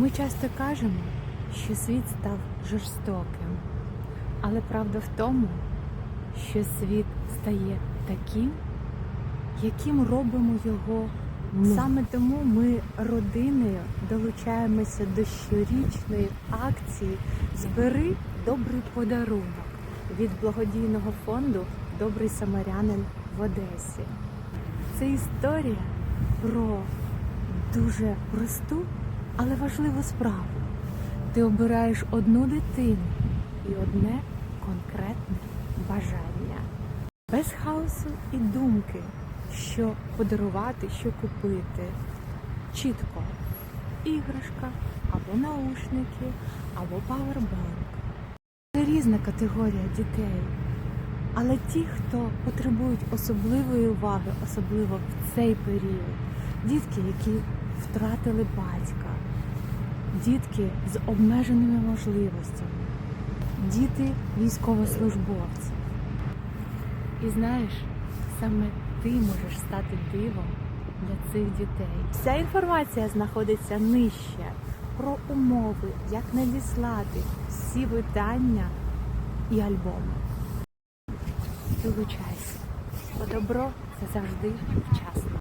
Ми часто кажемо, що світ став жорстоким, але правда в тому, що світ стає таким, яким робимо його. Ми. Саме тому ми родиною долучаємося до щорічної акції Збери добрий подарунок від благодійного фонду Добрий самарянин в Одесі. Це історія про дуже просту, але важливу справу. Ти обираєш одну дитину і одне конкретне бажання. Без хаосу і думки, що подарувати, що купити. Чітко іграшка, або наушники, або павербанк. Це різна категорія дітей. Але ті, хто потребують особливої уваги, особливо в цей період, дітки, які втратили батька, дітки з обмеженими можливостями, діти військовослужбовці. І знаєш, саме ти можеш стати дивом для цих дітей. Вся інформація знаходиться нижче про умови, як надіслати всі видання і альбоми. Долучайся, бо добро це завжди вчасно.